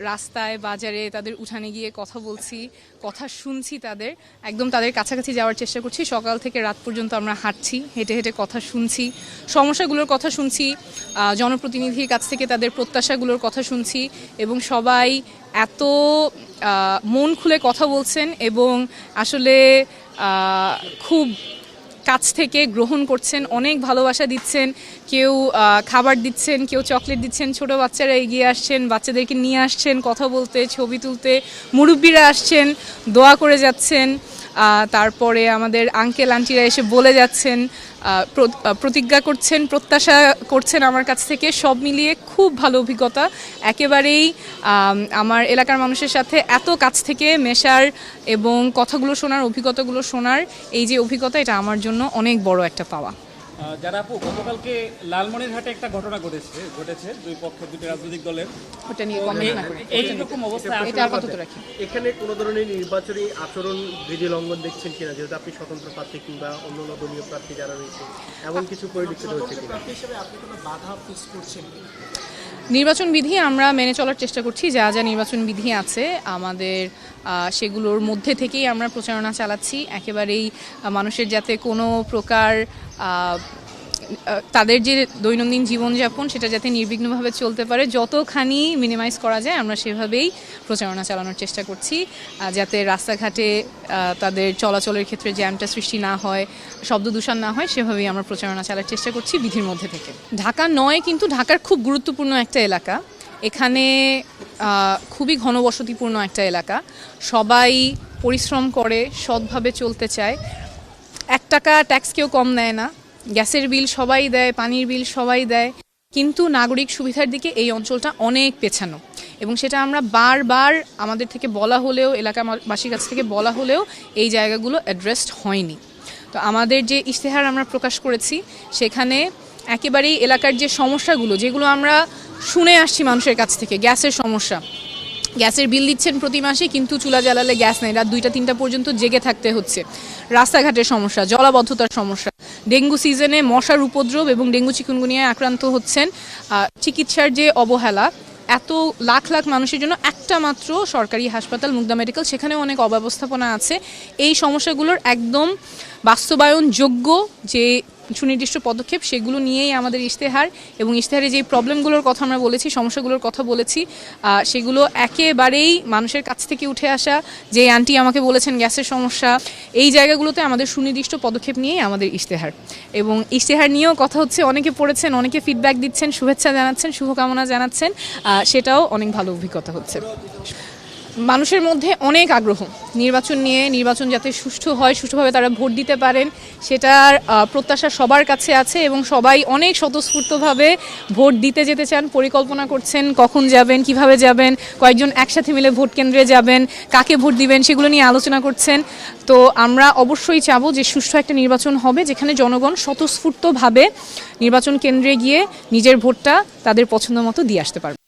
রাস্তায়, বাজারে তাদের উঠানে গিয়ে কথা বলছি, কথা শুনছি তাদের। একদম তাদের কাছাকাছি যাওয়ার চেষ্টা করছি। সকাল থেকে রাত পর্যন্ত আমরা হাঁটছি, হেঁটে হেঁটে কথা শুনছি। সমস্যাগুলোর কথা শুনছি জনপ্রতিনিধির কাছ থেকে তাদের প্রত্যাশাগুলোর কথা শুনছি এবং সবাই এত মন খুলে কথা বলছেন এবং আসলে খুব কাছ থেকে গ্রহণ করছেন, অনেক ভালোবাসা দিচ্ছেন, কেউ খাবার দিচ্ছেন, কেউ চকলেট দিচ্ছেন, ছোট বাচ্চারা এগিয়ে আসছেন, বাচ্চাদেরকে নিয়ে আসছেন, কথা বলতে, ছবি তুলতে, মুরব্বীরা আসছেন, দোয়া করে যাচ্ছেন তারপরে আমাদের আঙ্কেল আন্টিরা এসে বলে যাচ্ছেন প্রতিজ্ঞা করছেন, প্রত্যাশা করছেন আমার কাছ থেকে। সব মিলিয়ে খুব ভালো অভিজ্ঞতা। একেবারেই আমার এলাকার মানুষের সাথে এত কাছ থেকে মেশার এবং কথাগুলো শোনার, অভিজ্ঞতাগুলো শোনার, এই যে অভিজ্ঞতা, এটা আমার জন্য অনেক বড় একটা পাওয়া। যারা আপু গতকালকে লালমনিরহাটে একটা ঘটনা ঘটেছে ঘটেছে দুই পক্ষের দুটি রাজনৈতিক দলের। ওটা নিয়ে কমেন্ট না করি। এইরকম অবস্থা এটা আপাতত রাখি। এখানে কোনো ধরনের নির্বাচনী আচরণ বিধি লঙ্ঘন দেখছেন কিনা যেহেতু আপনি স্বতন্ত্র প্রার্থী কিংবা অন্য দলীয় প্রার্থী যারা রয়েছে এমন কিছু পরিলক্ষিত হচ্ছে কিনা? নির্বাচন বিধি আমরা মেনে চলার চেষ্টা করছি, যা যা নির্বাচন বিধি আছে, আমাদের সেগুলোর মধ্যে থেকেই আমরা প্রচারণা চালাচ্ছি। একেবারেই মানুষের যাতে কোনো প্রকার তাদের যে দৈনন্দিন জীবনযাপন সেটা যাতে নির্বিঘ্নভাবে চলতে পারে, যতখানি মিনিমাইজ করা যায় আমরা সেভাবেই প্রচারণা চালানোর চেষ্টা করছি যাতে রাস্তাঘাটে তাদের চলাচলের ক্ষেত্রে জ্যামটা সৃষ্টি না হয়, শব্দ দূষণ না হয়, সেভাবেই আমরা প্রচারণা চালার চেষ্টা করছি বিধির মধ্যে থেকে। ঢাকা নয় কিন্তু ঢাকার খুব গুরুত্বপূর্ণ একটা এলাকা। এখানে খুবই ঘনবসতিপূর্ণ একটা এলাকা। সবাই পরিশ্রম করে, সৎভাবে চলতে চায়। এক টাকা ট্যাক্স কেউ কম নেয় না। গ্যাসের বিল সবাই দেয়, পানির বিল সবাই দেয়। কিন্তু নাগরিক সুবিধার দিকে এই অঞ্চলটা অনেক পেছানো। এবং সেটা আমরা বারবার আমাদের থেকে বলা হলেও, এলাকাবাসীর কাছ থেকে বলা হলেও এই জায়গাগুলো অ্যাড্রেসড হয়নি। তো আমাদের যে ইশতেহার আমরা প্রকাশ করেছি, সেখানে একেবারেই এলাকার যে সমস্যাগুলো, যেগুলো আমরা শুনে আসছি মানুষের কাছ থেকে, গ্যাসের সমস্যা। গ্যাসের বিল দিচ্ছেন প্রতি মাসে, কিন্তু চুলা জ্বালালে গ্যাস নেই। রাত দুইটা, তিনটা পর্যন্ত জেগে থাকতে হচ্ছে। রাস্তাঘাটের সমস্যা, জলাবদ্ধতার সমস্যা। ডেঙ্গু সিজনে মশার উপদ্রব এবং ডেঙ্গু চিকুনগুনিয়ায় আক্রান্ত হচ্ছেন চিকিৎসার যে অবহেলা, এত লাখ লাখ মানুষের জন্য একটা মাত্র সরকারি হাসপাতাল মুগদা মেডিকেল, সেখানেও অনেক অব্যবস্থাপনা আছে। এই সমস্যাগুলোর একদম বাস্তবায়নযোগ্য যে সুনির্দিষ্ট পদক্ষেপ, সেগুলো নিয়েই আমাদের ইশতেহার এবং ইশতেহারে যে প্রবলেমগুলোর কথা আমরা বলেছি, সমস্যাগুলোর কথা বলেছি সেগুলো একেবারেই মানুষের কাছ থেকে উঠে আসা, যে আন্টি আমাকে বলেছেন গ্যাসের সমস্যা, এই জায়গাগুলোতে আমাদের সুনির্দিষ্ট পদক্ষেপ নিয়েই আমাদের ইশতেহার। এবং ইশতেহার নিয়েও কথা হচ্ছে, অনেকে পড়েছেন, অনেকে ফিডব্যাক দিচ্ছেন, শুভেচ্ছা জানাচ্ছেন, শুভকামনা জানাচ্ছেন সেটাও অনেক ভালো অভিজ্ঞতা হচ্ছে। মানুষের মধ্যে অনেক আগ্রহ। নির্বাচন নিয়ে নির্বাচন যাতে সুষ্ঠু হয়, সুষ্ঠুভাবে তারা ভোট দিতে পারেন, সেটার প্রত্যাশা সবার কাছে আছে এবং সবাই অনেক স্বতঃস্ফূর্তভাবে ভোট দিতে যেতে চান, পরিকল্পনা করছেন কখন যাবেন, কীভাবে যাবেন, কয়েকজন একসাথে মিলে ভোট কেন্দ্রে যাবেন, কাকে ভোট দিবেন, সেগুলো নিয়ে আলোচনা করছেন। তো আমরা অবশ্যই চাবো যে সুষ্ঠু একটা নির্বাচন হবে যেখানে জনগণ স্বতঃস্ফূর্তভাবে নির্বাচন কেন্দ্রে গিয়ে নিজের ভোটটা তাদের পছন্দ মতো দিয়ে আসতে পারবে।